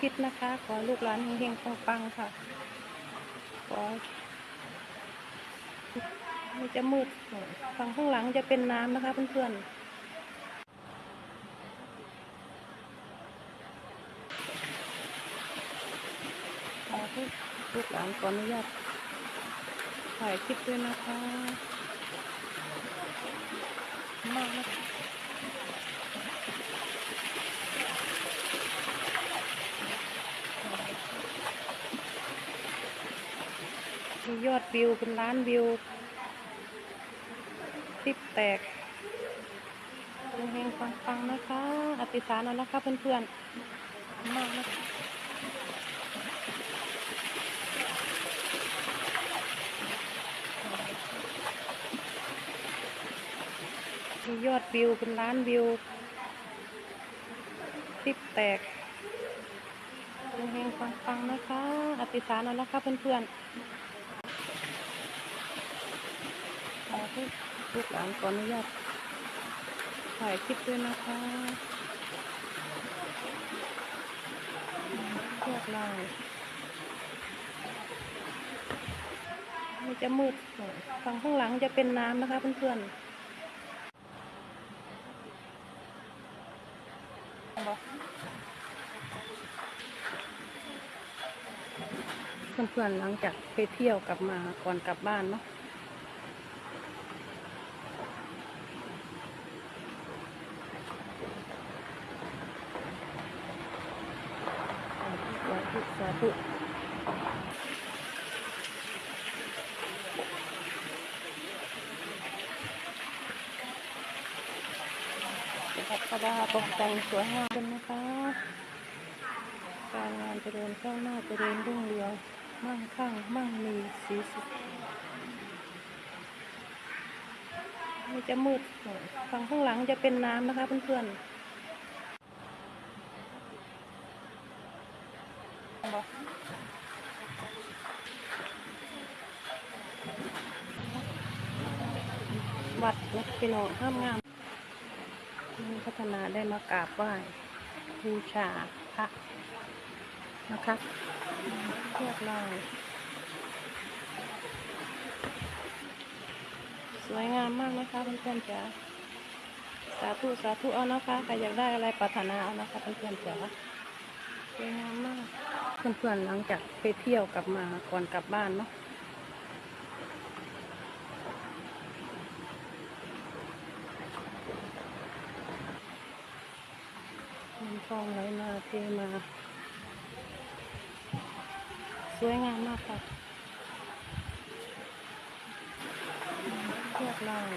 คิดนะคะ ขอลูกหลานเฮงๆปังๆค่ะ ขอมันจะมืดฝั่งข้างหลังจะเป็นน้ำนะคะเพื่อนๆขอลูกหลานขออนุญาตถ่ายคลิปด้วยนะคะ มากนะคะมี ยอดวิวเป็นล้านวิวคลิปแตกเฮงๆฟังๆนะคะ อธิษฐานเอานะคะเพื่อนๆมากนะคะมียอดวิวเป็นล้านวิวคลิปแตกเฮงๆฟังๆนะคะ อธิษฐานเอานะคะเพื่อนๆขอให้ ลูกหลานขออนุญาตถ่ายคลิปด้วยนะคะเชือกลายมันจะมืดฝั่งข้างหลังจะเป็นน้ำนะคะเพื่อนๆเพื่อนๆหลังจากไปเที่ยวกลับมาก่อนกลับบ้านเนาะสาธุสาธุ นะครับกระดาตกแต่งสวยงามกันนะคะ การงานเจริญก้าวหน้าเจริญรุ่งเรืองมั่งคั่งมั่งมีสีสุขมันจะมืดฝั่งข้างหลังจะเป็นน้ำนะคะเพื่อนๆวัดนะพี่น้องห้ามงาม พัฒนาได้มากราบไหว้บูชาพระนะคะเรียบร้อยสวยงามมากนะคะเพื่อนๆจ๋าสาธุสาธุเอานะคะใครอยากได้อะไรปรารถนาเอานะคะเพื่อนๆจ๋าสวยงามมาก เพื่อนๆหลังจากไปเที่ยวกลับมาก่อนกลับบ้านเนาะมันคล องไหลมาเทมา สวยงามมากค่ะเรียบร้อย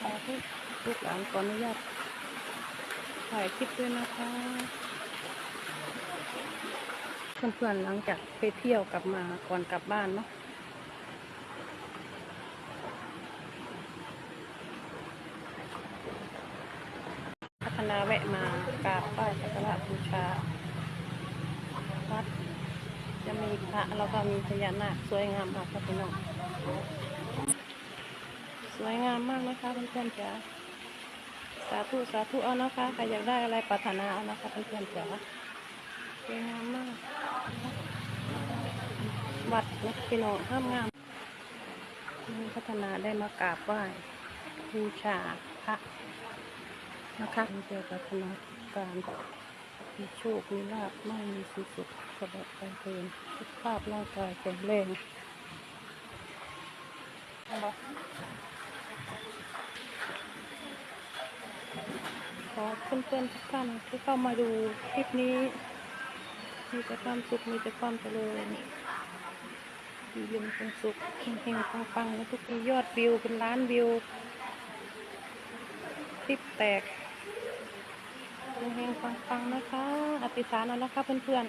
ขอให้ลูกหลานขออนุญาตถ่ายคลิปด้วยนะคะ เพื่อนๆหลังจากไปเที่ยวกลับมาก่อนกลับบ้านเนาะ พัฒนาแวะมากราบไหว้สักการะบูชาวัดจะมีพระแล้วก็มีพญานาคสวยงามมากค่ะพี่น้องสวยงามมากนะคะเพื่อนๆจ๋าสาธุสาธุเอานะคะใครอยากได้อะไรปรารถนาเอานะคะเพื่อนๆจ๋าสวยงามมากวัดนะพี่น้องห้ามงามพัฒนาได้มากราบไหว้บูชาพระ นะคะเกี่ยวกับธนาการมีโชค มีลาภไม่มีสุขสุขสบายไปเพลินสุขภาพร่างกายแข็งแรงขอเพื่อนๆทุกท่านที่เข้ามาดูคลิปนี้ มีแต่ความสุข มีแต่ความเจริญอยู่เย็นเป็นสุขเฮงๆปังๆและทุกทียอดวิวเป็นล้านวิว คลิปแตก เฮงๆปังๆนะคะอธิษฐานเอานะคะเพื่อน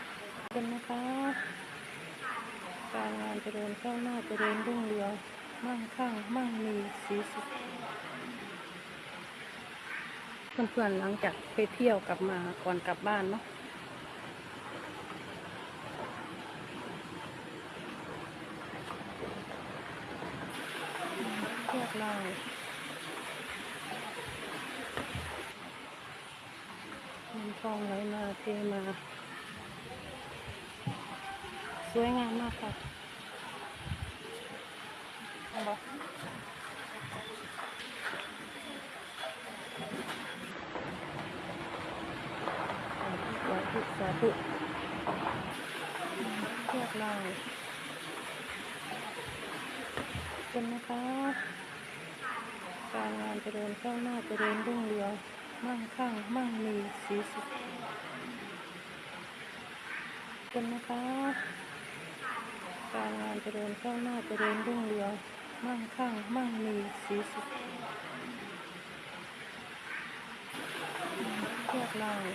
ๆเป็นนะคะ การงานเจริญก้าวหน้าเจริญรุ่งเรืองมั่งคั่งมั่งมีสีสุขเพื่อนๆหลังจากไปเที่ยวกลับมาก่อนกลับบ้านเนาะเรียบร้อย คลองไหลมา เทมา สวยงามมากค่ะเอาบ่สาธุสาธุเรียบร้อยเป็นนะคะการงานเจริญก้าวหน้าเจริญรุ่งเรืองมั่งคั่งมั่งมีสีสุข เป็นนะคะการงานเจริญก้าวหน้าเจริญรุ่งเรืองมั่งคั่งมั่งมีสีสุขเรียบร้อย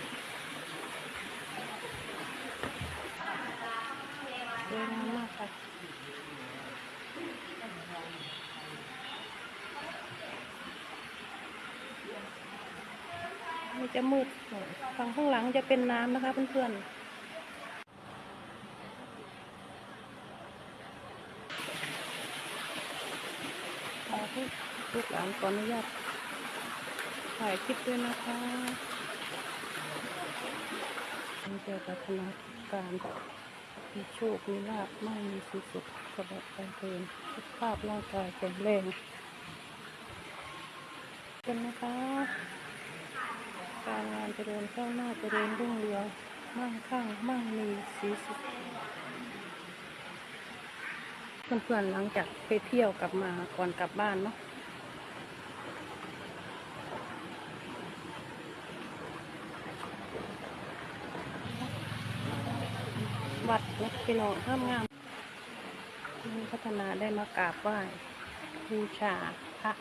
สวยงามากค่ะมันจะมืดฝั่งข้างหลังจะเป็นน้ำนะคะเพื่อนๆ ให้ลูกหลานขออนุญาตถ่ายคลิปด้วยนะคะมันจะพัฒนาการมีโชค มีลาบไม่มีสุขสุขตลอดไปเทินสุขภาพร่างกายแข็งแรงกันนะคะ การงานเจริญก้าวหน้าเจริญรุ่งเรืองมั่งคั่งมั่งมีสีสุข เพื่อนๆหลังจากไปเที่ยวกลับมาก่อนกลับบ้านเนาะวัดนะพี่น้องห้ามงามพัฒนาได้มากราบไหว้บูชาพระ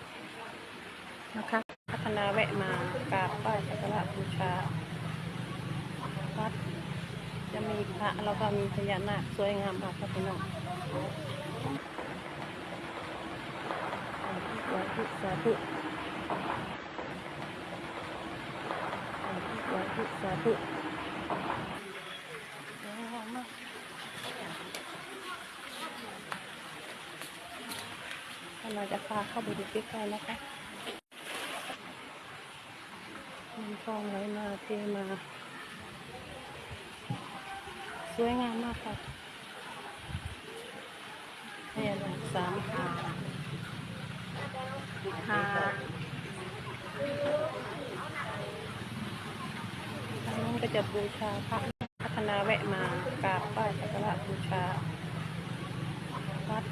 นะคะ พัฒนาแวะมากราบไหว้สักการะบูชาวัดจะมีพระแล้วก็มีพญานาคสวยงามมากครับพี่น้องสาธุสาธุสาธุสาธุสามมากเราจะพาเข้าไปดูใกล้ๆนะคะมันคลองไหลมาเทมา สวยงามมากค่ะนี่อะไรสามหา หาทางนู้นก็จะบูชาพระพัฒนาแวะมากราบไหว้สักการะบูชาวัด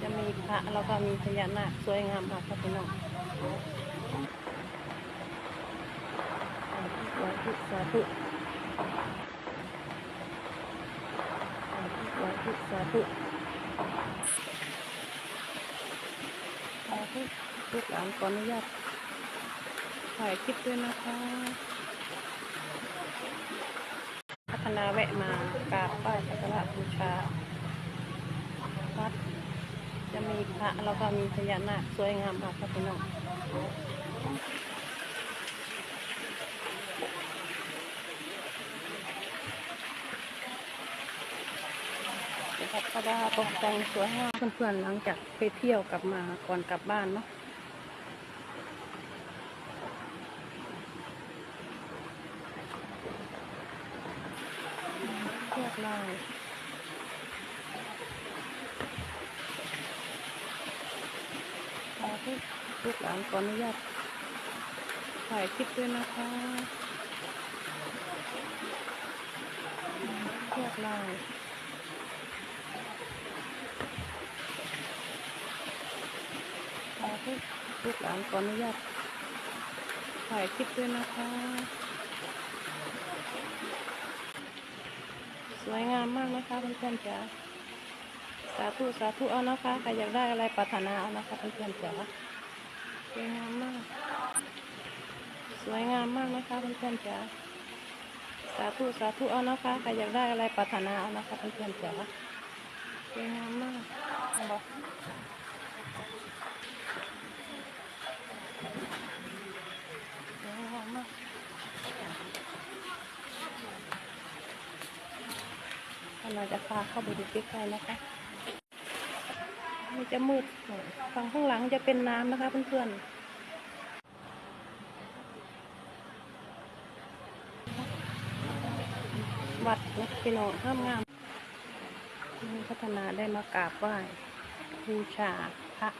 จะมีพระแล้วก็มีพญานาคสวยงามมากค่ะพี่น้องสาธุสาธุสาธุสาธุสาธุ ลูกหลานขออนุญาตถ่ายคลิปด้วยนะคะ พัฒนาแวะมากราบไหว้สักการะบูชาวัดจะมีพระแล้วก็มีพญานาคสวยงามมากค่ะพี่น้องพัฒนาตกแต่งสวยงามเพื่อนๆหลังจากไปเที่ยวกลับมาก่อนกลับบ้านเนาะเรียบร้อย ขอให้ลูกหลานขออนุญาตถ่ายคลิปด้วยนะคะเรียบร้อยขอให้ลูกหลานขออนุญาตถ่ายคลิปด้วยนะคะ สวยงามมากนะคะเพื่อนๆจ๋าสาธุสาธุเอานะคะใครอยากได้อะไรปรารถนาเอานะคะเพื่อนๆจ๋าสวยงามมาก สวยงามมากนะคะเพื่อนๆจ๋าสาธุสาธุเอานะคะใครอยากได้อะไรปรารถนาเอานะคะเพื่อนๆจ๋าสวยงามมากบอก เราจะพาเข้าไปดูใกล้ๆนะคะมันจะมืดฝั่งข้างหลังจะเป็นน้ำนะคะเพื่อนๆ วัดนะพี่น้องห้ามงามพัฒนาได้มากราบไหว้บูชาพระ